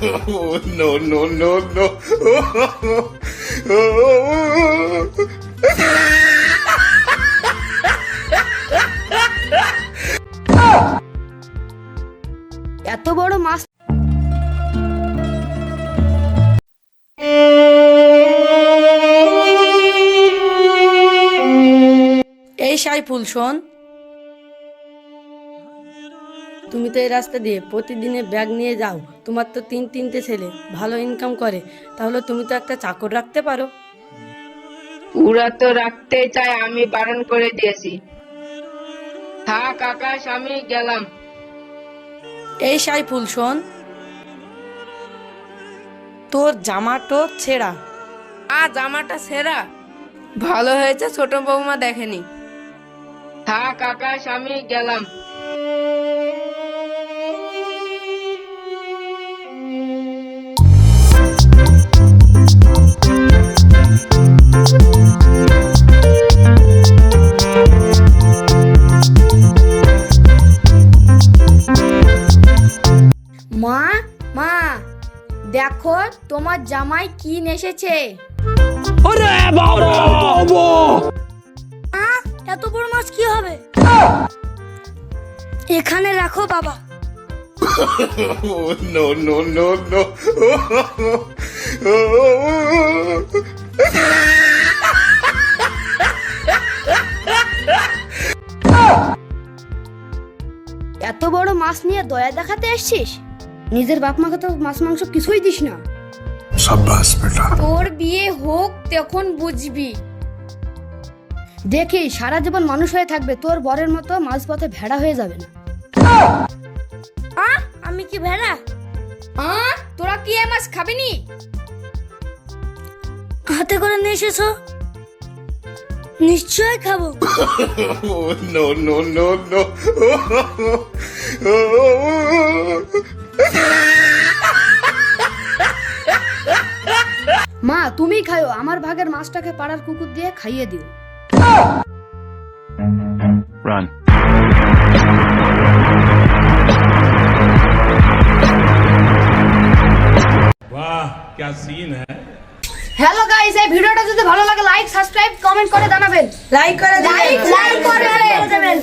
Oh, no, no, no, no. এত বড় মাছ এই সাইফুল শোন তুমি তো এই রাস্তা দিয়ে প্রতিদিনে ব্যাগ নিয়ে যাও। তোমার তো তিন তিনটে ছেলে ভালো ইনকাম করে। তাহলে তুমি তো একটা চাকর রাখতে পারো। ওরা তো রাখতে চায় আমি বারণ করে দিয়েছি। থাক আকাশ আমি গেলাম। এই সাইফুল শোন। তোর জামাটো ছেঁড়া। আ জামাটা সেরা ভালো হয়েছে ছোট বৌমা দেখেনি। থাক আকাশ আমি গেলাম। দেখো তোমার জামাই কি আহ, এত বড় মাছ কি হবে? এখানে রাখো বাবা. এত বড় মাছ নিয়ে দয়া দেখাতে এসছিস নিজের বাপ মাকে তো মাছ মাংস কিছুই দিস না। সাব্বাস বেটা। তোর বিয়ে হোক তখন বুঝবি। দেখি সারা জীবন মানুষ হয়ে থাকবে তোর বরের মতো মাঝপথে ভেড়া হয়ে যাবে না। আ? আমি কি ভেড়া? আ? তোরা কি এ মাছ খাবি নি হাতে করে নিয়ে এসেছ? নিশ্চয় খাব। No no no no. মা তুমি খাও আমার ভাগের মাছটাকে পাড়ার কুকুর দিয়ে খাইয়ে দিও Run. वाह क्या सीन है হ্যালো গাইস এই ভিডিওটা যদি ভালো লাগে লাইক সাবস্ক্রাইব কমেন্ট করে জানাবেন লাইক করে লাইক লাইক করে দেবেন